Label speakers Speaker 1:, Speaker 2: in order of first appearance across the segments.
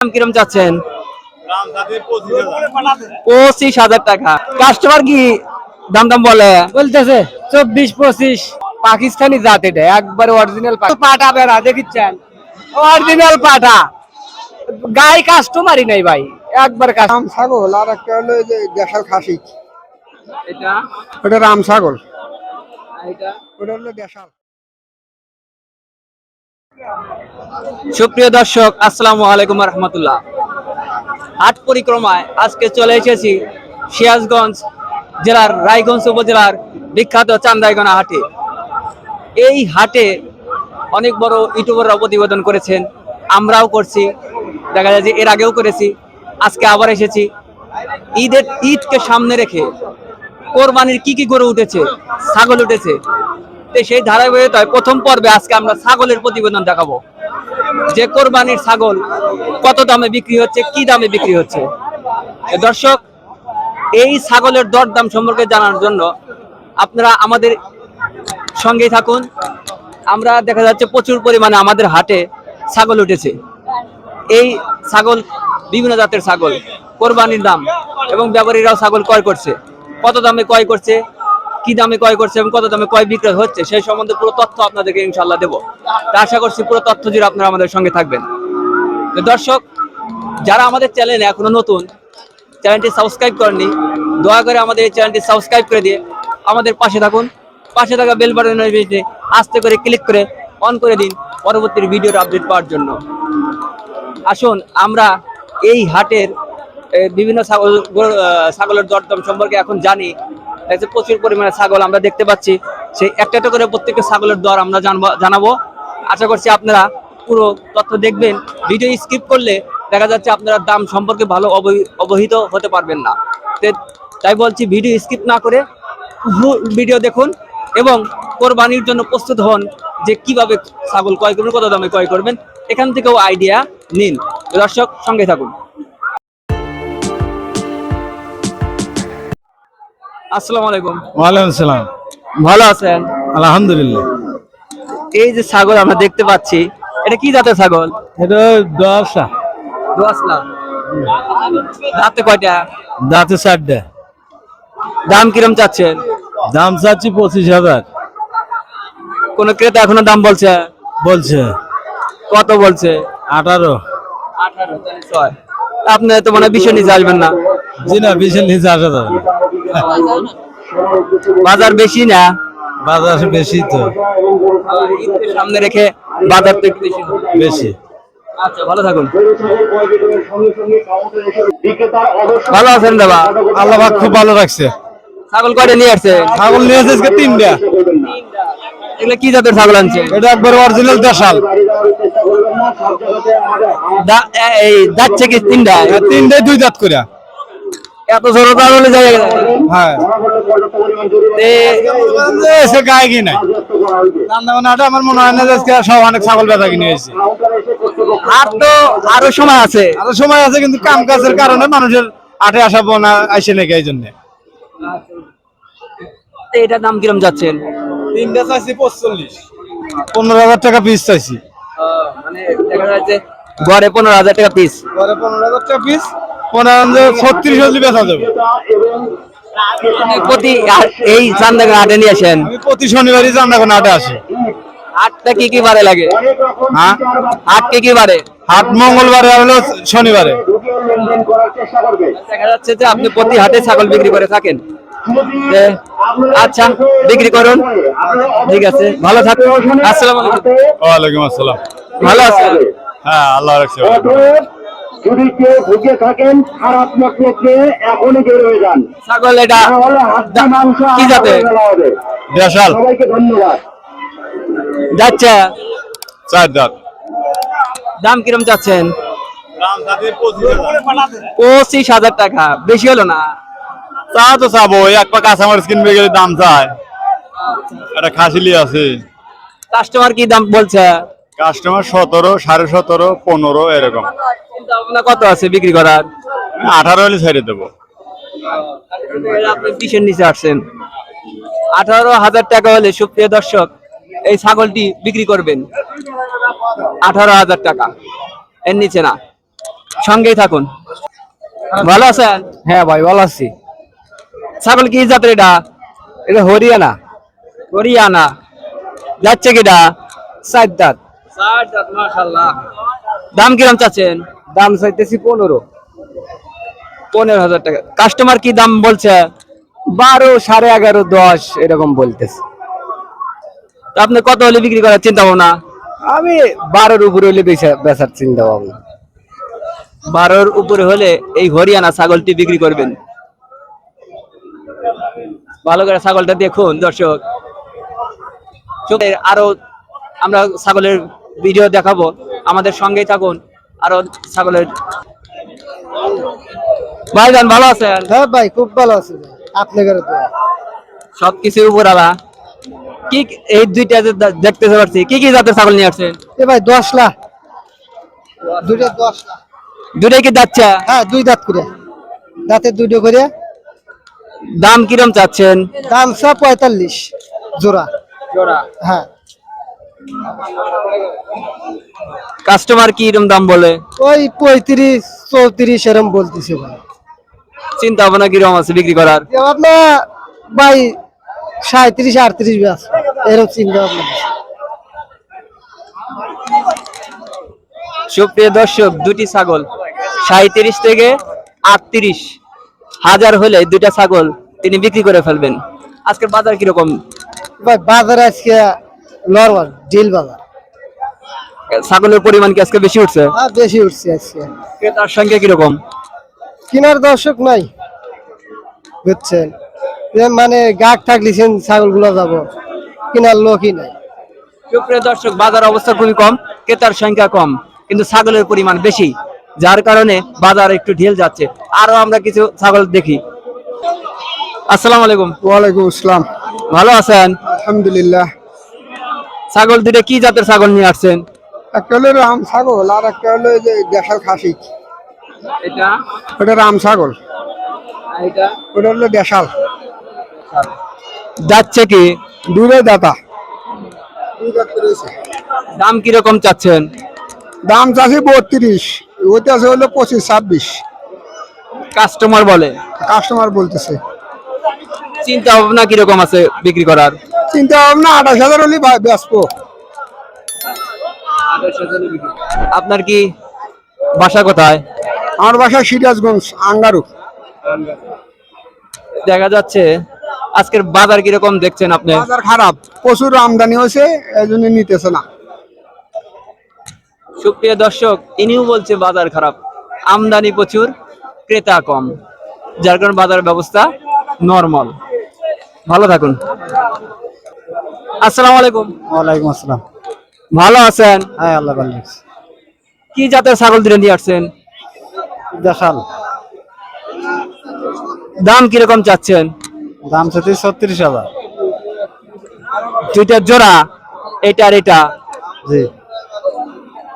Speaker 1: দাম কিরম চাচ্ছেন? পঁচিশ হাজার। টাকা। কাস্টমার কি দাম দাম বলে?
Speaker 2: বলতেছে চব্বিশ পঁচিশ। পাকিস্তানি জাত এটা একবারে অরিজিনাল পাটা বেড়া দেখিচ্ছেন? অরিজিনাল পাটা। গায়ে কাস্টমারই নাই ভাই একবার
Speaker 3: রাম ছাগল আর একটা হলো যে দেশাল খাসি।
Speaker 1: এটা?
Speaker 3: ওটা রাম ছাগল।
Speaker 1: এটা?
Speaker 3: ওটা হলো দেশাল।
Speaker 1: সুপ্রিয় দর্শক, আসসালামু আলাইকুম রহমতুল্লাহ। হাট পরিক্রমায় আজকে চলে এসেছি সিরাজগঞ্জ জেলার, রায়গঞ্জ উপজেলার বিখ্যাত চান্দাইগনা হাটে। এই হাটে অনেক বড় ইউটিউবাররা প্রতিবেদন করেছেন, আমরাও করছি, দেখা যায় যে এর আগেও করেছি, আজকে আবার এসেছি। ঈদের ঈদকে সামনে রেখে কোরবানির কি কি গরু উঠেছে, ছাগল উঠেছে তো সেই ধারাবাহিকতায় প্রথম পর্বে আজকে আমরা ছাগলের প্রতিবেদন দেখাবো। যে কোরবানির ছাগল কত দামে বিক্রি হচ্ছে, কি দামে বিক্রি হচ্ছে। দর্শক, এই ছাগলের দরদাম সম্পর্কে জানার জন্য আপনারা আমাদের সঙ্গেই থাকুন। আমরা দেখা যাচ্ছে প্রচুর পরিমাণে আমাদের হাটে ছাগল উঠেছে। এই ছাগল বিভিন্ন জাতের ছাগল, কোরবানির দাম এবং ব্যাপারীরাও ছাগল ক্রয় করছে। কত দামে ক্রয় করছে? কি দামে ক্রয় করছে এবং কত দামে ক্রয় বিক্রয় হচ্ছে, সেই সম্বন্ধে পুরো তথ্য আপনাদেরকে ইনশাল্লাহ দেবো। তা আশা করছি পুরো তথ্য জুড়ে আপনারা আমাদের সঙ্গে থাকবেন। দর্শক, যারা আমাদের চ্যানেলে এখনও নতুন, চ্যানেলটি সাবস্ক্রাইব করেননি, দয়া করে আমাদের এই চ্যানেলটি সাবস্ক্রাইব করে দিয়ে আমাদের পাশে থাকুন। পাশে থাকা বেল বাটনের আস্তে করে ক্লিক করে অন করে দিন পরবর্তী ভিডিওর আপডেট পাওয়ার জন্য। আসুন, আমরা এই হাটের বিভিন্ন ছাগল ছাগলের দরদাম সম্পর্কে এখন জানি। যে প্রচুর পরিমাণে ছাগল আমরা দেখতে পাচ্ছি। সেই একটা একটা করে প্রত্যেকটা ছাগলের দর আমরা জানাব আশা করছি আপনারা পুরো তথ্য দেখবেন। ভিডিও স্কিপ করলে দেখা যাচ্ছে আপনারা দাম সম্পর্কে ভালো অবহি- অবহিত হতে পারবেন না। তাই বলছি ভিডিও স্কিপ না করে ভিডিও দেখুন এবং কোরবানির জন্য প্রস্তুত হন যে কীভাবে ছাগল ক্রয় করবেন, কত দামে ক্রয় করবেন। এখান থেকেও আইডিয়া নিন। দর্শক, সঙ্গে থাকুন। আসসালামু আলাইকুম।
Speaker 4: ওয়ালাইকুম সালাম।
Speaker 1: ভালো আছেন?
Speaker 4: আলহামদুলিল্লাহ।
Speaker 1: এই যে ছাগল আমরা দেখতে পাচ্ছি এটা কি জাতের ছাগল?
Speaker 4: এটা
Speaker 1: দোয়াশ লাখ রাতে কয়টা?
Speaker 4: দাঁতে চারটা।
Speaker 1: দাম কিরম চাচ্ছেন?
Speaker 4: দাম চাচ্ছি পঁচিশ হাজার।
Speaker 1: কোন ক্রেতা এখনও দাম বলছে?
Speaker 4: বলছে।
Speaker 1: কত বলছে?
Speaker 4: আঠারো।
Speaker 1: আঠারো ছয়। আপনি তো মানে বিষয় নিচে আসবেন না।
Speaker 4: জি না বিশাল নিচে আসা যাবে না।
Speaker 1: বাজার বেশি না?
Speaker 4: বাজার বেশি তো।
Speaker 1: সামনে রেখে বাজার তো একটু বেশি
Speaker 4: বেশি।
Speaker 1: আচ্ছা ভালো থাকুন। ভালো আছেন দাদা?
Speaker 4: আল্লাহ খুব ভালো রাখছে।
Speaker 1: ছাগল কয়টা নিয়ে আসছে?
Speaker 4: ছাগল নিয়ে এসেছে তিনটা।
Speaker 1: এগুলো কি জাতের ছাগল আনছে
Speaker 4: এটা একবার অরিজিনাল দেশাল।
Speaker 1: দা- এই যাচ্ছে কি তিনটা?
Speaker 4: আর তিনটাই দুই দাঁত করে
Speaker 1: এত যায়
Speaker 4: হ্যাঁ। এসে গায়ে কি নাই। রান্না আমার মনে হয় না আজকে সব অনেক ছাগল বেচা কিনে হয়েছে।
Speaker 1: আর তো আরও সময় আছে।
Speaker 4: আরও সময় আছে কিন্তু কাম কাজের কারণে মানুষের আটে আসা বোনা আইসে নাকি এই জন্য।
Speaker 1: এটার দাম কিরম যাচ্ছেন?
Speaker 4: তিনটা চাইছি পঁচল্লিশ। পনেরো হাজার টাকা পিস চাইছি।
Speaker 1: মানে দেখা যাচ্ছে গড়ে পনেরো হাজার টাকা পিস
Speaker 4: পনেরো হাজার টাকা পিস ছত্রিশ হাজার বেচা যাবে।
Speaker 1: প্রতি এই চান্দাকে হাটে নিয়ে আসেন?
Speaker 4: আমি প্রতি শনিবারই কোনো আটে আসি।
Speaker 1: হাটটা কি কি বারে লাগে?
Speaker 4: হ্যাঁ?
Speaker 1: হাট কি কি বারে?
Speaker 4: হাট মঙ্গলবারে হলো শনিবারে।
Speaker 1: দেখা যাচ্ছে যে আপনি প্রতি হাটে ছাগল বিক্রি করে থাকেন। আচ্ছা বিক্রি করুন। ঠিক আছে ভালো থাকুন। আসসালামু আলাইকুম।
Speaker 4: ওয়ালাইকুম আসসালাম।
Speaker 1: ভালো আছেন?
Speaker 4: হ্যাঁ আল্লাহ রাখছে।
Speaker 5: যদি কেউ ভুগে থাকেন খারাপ লাগলে এখনই বের হয়ে যান।
Speaker 1: ছাগল এটা
Speaker 5: তাহলে হাড্ডি মাংস
Speaker 1: কি।
Speaker 4: দেশাল।
Speaker 5: সবাইকে ধন্যবাদ।
Speaker 1: যাচ্ছে।
Speaker 4: চার দাঁত।
Speaker 1: দাম কিরম চাচ্ছেন? পঁচিশ হাজার। টাকা। বেশি হলো না?
Speaker 4: তা তো চাবো এক পা কাঁচামরিচ কিনবে গেলে দাম চায়। একটা খাসিলি আছে
Speaker 1: কাস্টমার কি দাম বলছে?
Speaker 4: কাস্টমার সতেরো সাড়ে সতেরো পনেরো এরকম।
Speaker 1: ভাবনা কত আছে বিক্রি করার?
Speaker 4: আঠারো হলে ছেড়ে দেবো।
Speaker 1: আপনি বিশের নিচে আসছেন। আঠারো হাজার টাকা হলে সুপ্রিয় দর্শক এই ছাগলটি বিক্রি করবেন। আঠারো হাজার টাকা। এর নিচে না। সঙ্গেই থাকুন। ভালো আছেন?
Speaker 2: হ্যাঁ ভাই ভালো আছি।
Speaker 1: ছাগল কি জাতের এটা?
Speaker 2: এটা হরিয়ানা।
Speaker 1: হরিয়ানা। যাচ্ছে কিটা?
Speaker 2: চার দাঁত
Speaker 1: দাম কিরম চাচ্ছেন?
Speaker 2: দাম চাইতেছি পনেরো।
Speaker 1: পনেরো হাজার টাকা। কাস্টমার কি দাম বলছে?
Speaker 2: বারো সাড়ে এগারো দশ এরকম বলতেছে।
Speaker 1: আপনি কত হলে বিক্রি করার চিন্তা ভাবনা?
Speaker 2: আমি বারোর উপরে হলে বেচা- বেচার চিন্তা ভাবনা।
Speaker 1: বারোর উপরে হলে এই হরিয়ানা ছাগলটি বিক্রি করবেন। ভালো করে ছাগলটা দেখুন দর্শক। আরও আমরা ছাগলের ভিডিও দেখাবো। আমাদের সঙ্গেই থাকুন। আরও ছাগলের ভাইজান ভালো আছেন?
Speaker 3: হ্যাঁ ভাই খুব ভালো আছে আপনাদের
Speaker 1: সবকিছুর উপর আলা কি এই দুইটা দেখতে পাচ্ছি কি কি জাতের ছাগল নিয়ে আসছেন?
Speaker 3: এ ভাই দশ লাখ দুইটা দশ লাখ
Speaker 1: দুটাই কি যাচ্ছে
Speaker 3: হ্যাঁ দুই দাঁত করে। দাঁতের দুটো করে।
Speaker 1: দাম কিরম চাচ্ছেন?
Speaker 3: দাম সব পঁয়তাল্লিশ। জোড়া। জোড়া। হ্যাঁ।
Speaker 1: কাস্টমার কি এরম দাম বলে?
Speaker 3: ওই পঁয়ত্রিশ চৌত্রিশ এরম বলতেছে ভাই।
Speaker 1: চিন্তা ভাবনা কিরম আছে বিক্রি করার?
Speaker 3: ভাই সাঁত্রিশ আটত্রিশ ব্যাস এরকম চিন্তা ভাবনা
Speaker 1: সুপ্রিয় দর্শক দুটি ছাগল সাঁত্রিশ থেকে আটত্রিশ হাজার হলে দুইটা ছাগল তিনি বিক্রি করে ফেলবেন। আজকের বাজার কীরকম?
Speaker 3: ভাই বাজারে আজকে নর্মাল ডিল বাজার।
Speaker 1: ছাগলের পরিমাণ কি আজকে বেশি উঠছে?
Speaker 3: হ্যাঁ বেশি উঠছে আজকে।
Speaker 1: ক্রেতার সংখ্যা কীরকম?
Speaker 3: কেনার দর্শক নাই বুঝছেন? মানে গাক থাকলিছেন ছাগলগুলো যাব। কেনার লোকই নাই।
Speaker 1: সুপ্রিয় দর্শক বাজার অবস্থা খুবই কম ক্রেতার সংখ্যা কম কিন্তু ছাগলের পরিমাণ বেশি যার কারণে বাজার একটু ঢিল যাচ্ছে। আরও আমরা কিছু ছাগল দেখি। আসসালামু আলাইকুম।
Speaker 3: ওয়ালাইকুম আসসালাম।
Speaker 1: ভালো আছেন?
Speaker 3: আলহামদুলিল্লাহ।
Speaker 1: ছাগল দুটো কি জাতের ছাগল নিয়ে আসছেন?
Speaker 3: একটা হলো রাম ছাগল আর একটা হলো যে দেশাল খাসি।
Speaker 1: এটা?
Speaker 3: ওটা রাম ছাগল।
Speaker 1: এটা?
Speaker 3: ওটা হলো দেশাল।
Speaker 1: যাচ্ছে কি?
Speaker 3: দুটোই দাতা।
Speaker 1: দাম কীরকম চাচ্ছেন?
Speaker 3: দাম চাষি বত্রিশ ওইটা আছে হলো পঁচিশ ছাব্বিশ।
Speaker 1: কাস্টমার বলে?
Speaker 3: কাস্টমার বলতেছে।
Speaker 1: চিন্তা ভাবনা কীরকম আছে বিক্রি করার?
Speaker 3: চিন্তা ভাবনা আঠাশ হাজার হলে ব্যস্ত।
Speaker 1: আপনার কি বাসা কোথায়?
Speaker 3: আমার বাসা সিরাজগঞ্জ আঙ্গারু।
Speaker 1: দেখা যাচ্ছে আজকের বাজার কীরকম দেখছেন আপনি?
Speaker 3: বাজার খারাপ প্রচুর আমদানি হয়েছে এই জন্য নিতেছে না।
Speaker 1: সুপ্রিয় দর্শক ইনিও বলছে বাজার খারাপ আমদানি প্রচুর ক্রেতা কম যার কারণে বাজার ব্যবস্থা নরমাল। ভালো থাকুন। আসসালামু আলাইকুম।
Speaker 3: ওয়ালাইকুম আসসালাম।
Speaker 1: ভালো আছেন?
Speaker 3: হ্যাঁ আল্লাহ ভালো
Speaker 1: কি জাতের ছাগল দিলে নিয়ে আসছেন?
Speaker 3: দেশাল
Speaker 1: দাম কীরকম চাচ্ছেন?
Speaker 3: দাম সাথে ছত্রিশ হাজার।
Speaker 1: দুইটা জোড়া এটা আর এটা।
Speaker 3: জি।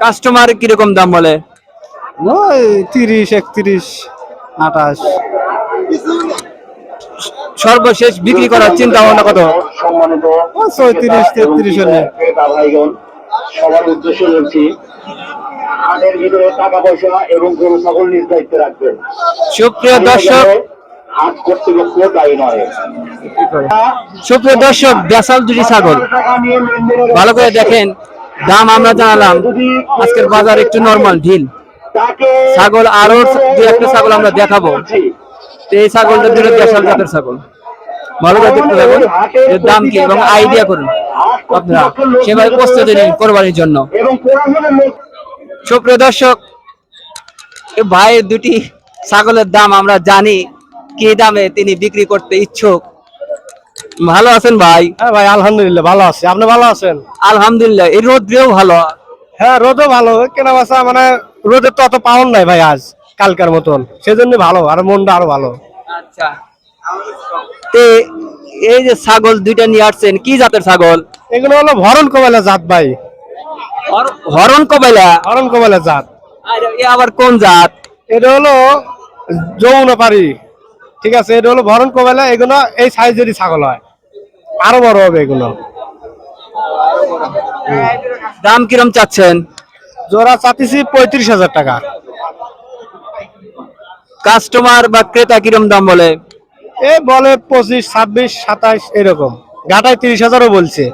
Speaker 1: কাস্টমার কীরকম দাম বলে?
Speaker 3: ওই তিরিশ একত্রিশ আঠাশ।
Speaker 1: সর্বশেষ বিক্রি করার চিন্তা ভাবনা কত?
Speaker 5: সম্মানিত
Speaker 3: তেত্রিশ হলে
Speaker 5: ক্রেতা ভাইগণ সবার উদ্দেশ্যে বলছি হাটের ভিতরে টাকা পয়সা এবং গরু ছাগল নিজ দায়িত্বে রাখবেন।
Speaker 1: সুপ্রিয় দর্শক
Speaker 5: হাট কর্তৃপক্ষ দায়ী নয়।
Speaker 1: সুপ্রিয় দর্শক দেশাল দুটি ছাগল। ভালো করে দেখেন দাম আমরা জানালাম। আজকের বাজার একটু নরমাল ঢিল। ছাগল আরও দু একটা ছাগল আমরা দেখাবো। তো এই ছাগলটা দুটো দেশাল জাতের ছাগল। ভালো করে দেখতে থাকুন এর দাম কি এবং আইডিয়া করুন। আপনারা সেভাবে প্রস্তুতি নিন কোরবানির জন্য। সুপ্রিয় দর্শক ভাইয়ের দুটি ছাগলের দাম আমরা জানি কি দামে তিনি বিক্রি করতে ইচ্ছুক। ভালো আছেন ভাই?
Speaker 3: হ্যাঁ ভাই আলহামদুলিল্লাহ ভালো আছে। আপনি ভালো আছেন?
Speaker 1: আলহামদুলিল্লাহ এই রোদ্রেও ভালো।
Speaker 3: হ্যাঁ রোদও ভালো। কেনা বাসা মানে রোদের তো অত পাওয়ার নাই ভাই আজ। কালকার মতন। সেজন্য ভালো আর মনটা আরও ভালো।
Speaker 1: আচ্ছা। তে এই যে ছাগল দুইটা নিয়ে আসছেন কি জাতের ছাগল?
Speaker 3: এগুলো হলো ভরণ কবেলা জাত ভাই।
Speaker 1: হরণ কবেলা
Speaker 3: ভরণ কবেলা জাত।
Speaker 1: আবার কোন জাত?
Speaker 3: এটা হলো যমুনাপাড়ি ঠিক আছে এটা হলো ভরণ কবেলা এগুলো এই সাইজেরই ছাগল হয়। আরও বড় হবে এগুলো।
Speaker 1: দাম কিরম চাচ্ছেন?
Speaker 3: জোড়া চাতিছি পঁয়ত্রিশ হাজার টাকা।
Speaker 1: কাস্টমার বা ক্রেতা কিরম দাম বলে?
Speaker 3: এ বলে পঁচিশ ছাব্বিশ সাতাইশ এরকম। ঘাটায় তিরিশ হাজারও বলছে।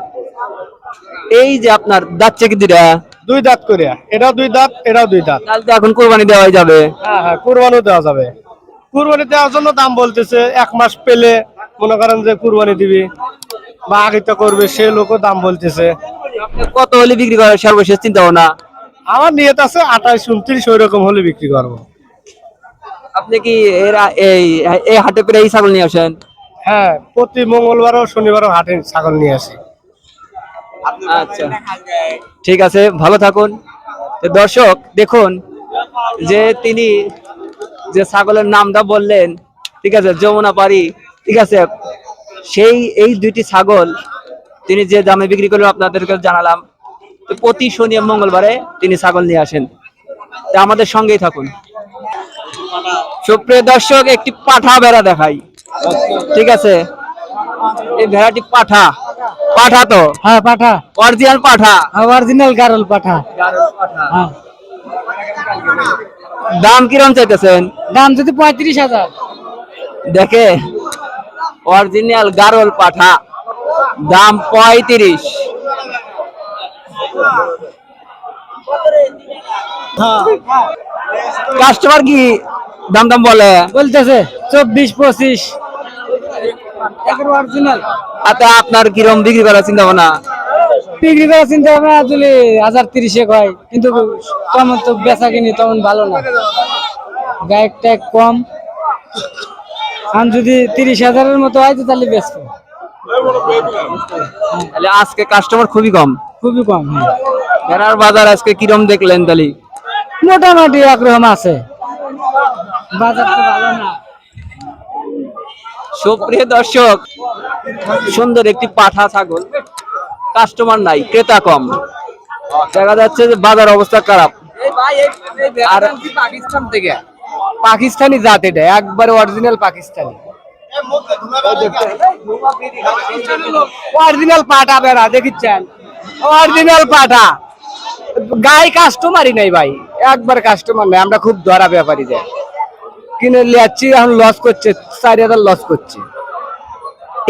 Speaker 1: এই যে আপনার দাচ্ছে কি দুটা
Speaker 3: দুই দাঁত করে এটাও দুই দাঁত এটাও দুই দাঁত।
Speaker 1: তাহলে তো এখন কোরবানি দেওয়াই যাবে।
Speaker 3: হ্যাঁ হ্যাঁ কুরবানি দেওয়া যাবে। কুরবানি দেওয়ার জন্য দাম বলতেছে এক মাস পেলে মনে করেন যে কুরবানি দিবি। বা আগে তো করবে সে লোকও দাম বলতেছে।
Speaker 1: কত হলে বিক্রি করার সর্বশেষ চিন্তা ভাবনা।
Speaker 3: আমার নিয়ত আছে আঠাইশ উনত্রিশ ওই রকম হলে বিক্রি করব।
Speaker 1: আপনি কি এর এই এই হাটে পেরে এই ছাগল নিয়ে আসেন?
Speaker 3: হ্যাঁ প্রতি মঙ্গলবারও শনিবারও হাটে ছাগল নিয়ে আসি।
Speaker 1: আচ্ছা। ঠিক আছে ভালো থাকুন। তো দর্শক দেখুন যে তিনি যে ছাগলের নামটা বললেন ঠিক আছে যমুনা পারি ঠিক আছে সেই এই দুইটি ছাগল তিনি যে দামে বিক্রি করলেন আপনাদেরকে জানালাম। প্রতি শনি মঙ্গলবারে তিনি ছাগল নিয়ে আসেন। তা আমাদের সঙ্গেই থাকুন। সুপ্রিয় দর্শক একটি পাঠা ভেড়া দেখাই। ঠিক আছে? এই ভেড়াটি পাঠা। পাঠা তো?
Speaker 2: হ্যাঁ পাঠা।
Speaker 1: অরিজিনাল পাঠা?
Speaker 2: অরিজিনাল গারল পাঠা। হ্যাঁ।
Speaker 1: দাম কিরম চাইতেছেন?
Speaker 2: দাম যদি পঁয়ত্রিশ হাজার।
Speaker 1: দেখে। অরিজিনাল গারল পাঠা। দাম পঁয়ত্রিশ। কাস্টমার কি? দাম দাম বলে?
Speaker 2: বলতেছে চব্বিশ পঁচিশ।
Speaker 1: আচ্ছা আপনার কিরম বিক্রি করার চিন্তা ভাবনা?
Speaker 2: বিক্রি করার চিন্তা ভাবনা আসলে হাজার তিরিশে হয় কিন্তু তেমন তো বেচা কিনি তেমন ভালো না। গায়ক ট্যাগ কম। আর যদি তিরিশ হাজারের মতো হয় তাহলে বেচবো।
Speaker 1: তাহলে আজকে কাস্টমার খুবই কম।
Speaker 2: খুবই কম হ্যাঁ।
Speaker 1: ভেড়ার বাজার আজকে কিরম দেখলেন তাহলে?
Speaker 2: মোটামুটি একরকম আছে। বাজার তো ভালো না।
Speaker 1: সুপ্রিয় দর্শক সুন্দর একটি পাঠা ছাগল। কাস্টমার নাই ক্রেতা কম। দেখা যাচ্ছে যে বাজার অবস্থা খারাপ। আর
Speaker 2: পাকিস্তান থেকে। পাকিস্তানি জাত এটা একবারে অরিজিনাল পাকিস্তানি। অরিজিনাল পাঠা বেড়া দেখিচ্ছেন? অরিজিনাল পাঠা। গায়ে কাস্টমারই নাই ভাই একবার কাস্টমার নাই। আমরা খুব ধরা ব্যাপারী যাই কিনে লিয়াচ্ছি এখন লস করছে, চারি হাজার লস করছে।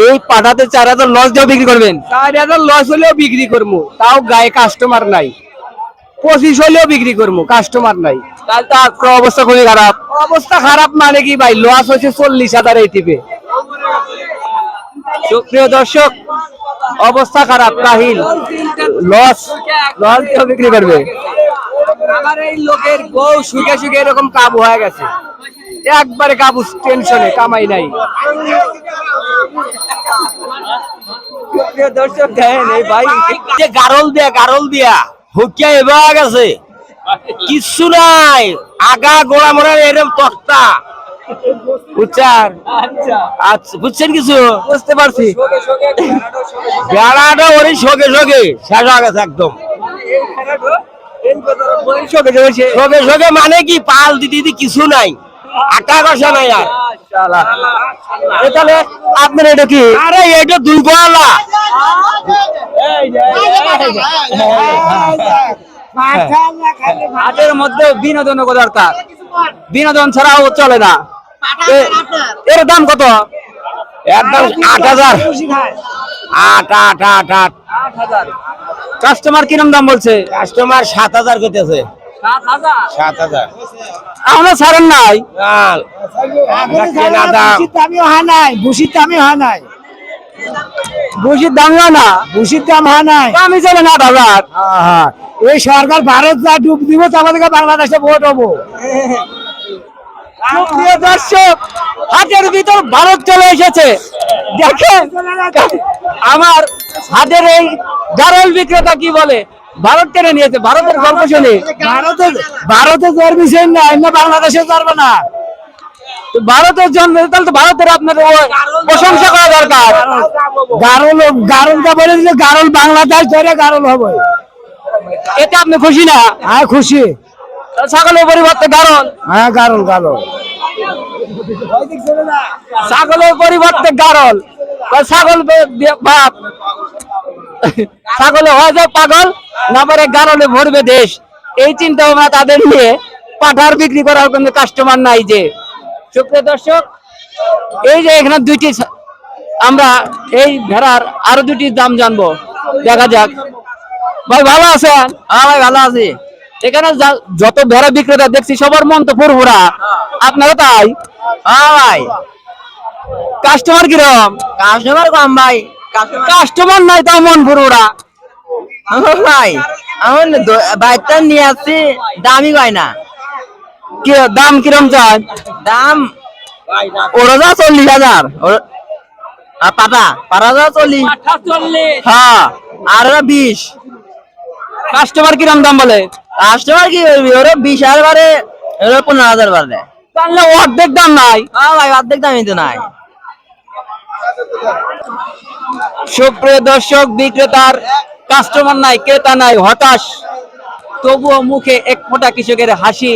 Speaker 1: এই পাঠাতে চার হাজার লস দিয়ে বিক্রি করবেন।
Speaker 2: চারি হাজার লস হলেও বিক্রি করব, তাও গায়ে কাস্টমার নাই। পঁচিশ হলেও বিক্রি করব কাস্টমার নাই।
Speaker 1: তাহলে তো অবস্থা খুবই খারাপ।
Speaker 2: অবস্থা খারাপ মানে কি ভাই? লস হয়েছে চল্লিশ হাজার এই টিপে
Speaker 1: সুপ্রিয় দর্শক, অবস্থা খারাপ, কাহিল। লস লস দিয়ে বিক্রি করবে।
Speaker 2: আমার এই লোকের বউ সুখে সুখে এরকম কাবু হয়ে গেছে। একবারে কাবু টেনশনে কামাই নাই।
Speaker 1: দর্শক দেখেন এই ভাই।
Speaker 2: যে গারল দিয়া গারল দিয়া হুকিয়া এবার গেছে কিচ্ছু নাই আগা গোড়া মোড়া এরকম তক্তা। বুঝছেন?
Speaker 1: আচ্ছা।
Speaker 2: আচ্ছা বুঝছেন কিছু?
Speaker 1: বুঝতে পারছি।
Speaker 2: বেড়াটা ওরই শোকে শোকে। শেষ হয়ে গেছে একদম।
Speaker 1: শোকে শোকে।
Speaker 2: শোকে শোকে মানে কি? পাল দিদি দিদি কিছু নাই। আটা কষা নাই আর
Speaker 1: তাহলে আপনার এটা কি?
Speaker 2: আরে এটা দুই গোয়ালা
Speaker 1: হাটের মধ্যে বিনোদন দরকার। বিনোদন ছাড়াও চলে না। এর দাম কত?
Speaker 2: একদম আট হাজার। আট আট আট আট।
Speaker 1: কাস্টমার কিরম দাম বলছে?
Speaker 2: কাস্টমার সাত হাজার করতেছে সাত হাজার।
Speaker 1: আমরা ছাড়েন নাই?
Speaker 2: কেনা দাম।
Speaker 3: নাই ভুসির দামি হয় নাই।
Speaker 1: বুঝির দামিও না?
Speaker 3: দাম হয় নাই।
Speaker 1: দামি চলে না বাজার।
Speaker 3: এই সরকার ভারত যা ডুব দিব আমাদেরকে বাংলাদেশে ভোট হব।
Speaker 1: দর্শক হাটের ভিতর ভারত চলে এসেছে। দেখেন আমার হাটের এই গারল বিক্রেতা কি বলে? ভারত টেনে নিয়েছে? ভারতের গল্প শুনে
Speaker 3: ভারতে ভারতে জন্মিছেন না না বাংলাদেশে জন্ম না।
Speaker 1: ভারতের জন্ম তাহলে তো ভারতের আপনার প্রশংসা করা দরকার।
Speaker 3: গারল গারলটা বলে দিলে গারল বাংলাদেশ ধরে গারল হবে।
Speaker 1: এতে আপনি খুশি না?
Speaker 3: হ্যাঁ খুশি।
Speaker 1: ছাগলের পরিবর্তে গারল?
Speaker 3: হ্যাঁ গারল গারল।
Speaker 1: ছাগলের পরিবর্তে গারল। ছাগল বাপ ছাগলে হয়ে যায় পাগল না পারে গারলে ভরবে দেশ। এই চিন্তা ভাবনা তাদের নিয়ে পাঠার বিক্রি করার কোনো কাস্টমার নাই যে। সুপ্রিয় দর্শক এই যে এখানে দুইটি আমরা এই ভেড়ার আরও দুটি দাম জানব। দেখা যাক। ভাই ভালো আছেন? হ্যাঁ ভাই ভালো আছি। এখানে যত ভেড়া বিক্রেতা দেখছি সবার মন তো ফুরফুরা। আপনারা তাই? হ্যাঁ ভাই। কাস্টমার কিরম কাস্টমার কম ভাই। কাস্টমার নাই তাও মন ভাই আমার বাইকটা নিয়ে আসছি দামই পাই না। কি দাম কিরম চান দাম ওরা যা চল্লিশ হাজার। আর পাতা পাতা যা চল্লিশ। হ্যাঁ। আর ওরা বিশ। কাস্টমার কিরম দাম বলে? কাস্টমার কি ওরা বিশ হাজার বারে ওরা পনেরো হাজার বারে তাহলে অর্ধেক দাম নাই। হ্যাঁ ভাই অর্ধেক দামই তো নাই। সুপ্রিয় দর্শক, বিক্রেতার কাস্টমার নাই, ক্রেতা নাই, হতাশ। তবুও মুখে এক ফোঁটা কৃষকের হাসি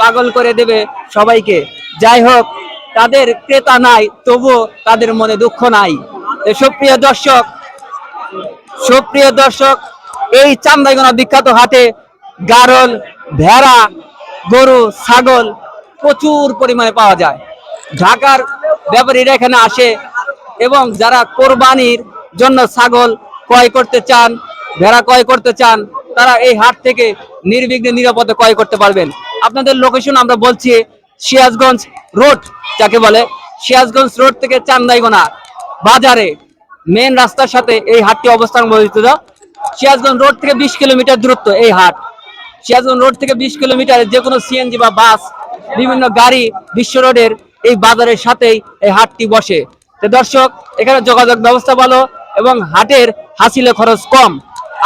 Speaker 1: পাগল করে দেবে সবাইকে। যাই হোক, তাদের ক্রেতা নাই, তবুও তাদের মনে দুঃখ নাই। সুপ্রিয় দর্শক সুপ্রিয় দর্শক, এই চান্দাইগোনা বিখ্যাত হাটে গারল, ভেড়া, গরু, ছাগল প্রচুর পরিমাণে পাওয়া যায়। ঢাকার ব্যাপারীরা এখানে আসে এবং যারা কোরবানির জন্য ছাগল ক্রয় করতে চান, ভেড়া ক্রয় করতে চান, তারা এই হাট থেকে নির্বিঘ্নে নিরাপদে ক্রয় করতে পারবেন। আপনাদের লোকেশন আমরা বলছি সিরাজগঞ্জ রোড, যাকে বলে সিরাজগঞ্জ রোড থেকে চান্দাইগোনা বাজারে। মেন রাস্তার সাথে এই হাটটি অবস্থান অবস্থিত সিরাজগঞ্জ রোড থেকে বিশ কিলোমিটার দূরত্ব এই হাট। সিরাজগঞ্জ রোড থেকে বিশ কিলোমিটার যে কোনো সিএনজি বা বাস, বিভিন্ন গাড়ি বিশ্ব রোডের এই বাজারের সাথেই এই হাটটি বসে। তো দর্শক এখানে যোগাযোগ ব্যবস্থা ভালো এবং হাটের হাসিলে খরচ কম।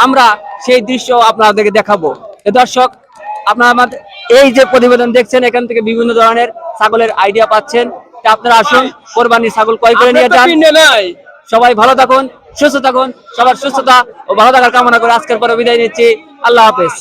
Speaker 1: আমরা সেই দৃশ্য আপনাদেরকে দেখাবো। তো দর্শক আপনারা আমাদের এই যে প্রতিবেদন দেখছেন এখান থেকে বিভিন্ন ধরনের ছাগলের আইডিয়া পাচ্ছেন। তা আপনারা আসুন কোরবানির ছাগল ক্রয় করে নিয়ে যান। সবাই ভালো থাকুন সুস্থ থাকুন সবার সুস্থতা ও ভালো থাকার কামনা করে আজকের পরে বিদায় নিচ্ছি। আল্লাহ হাফেজ।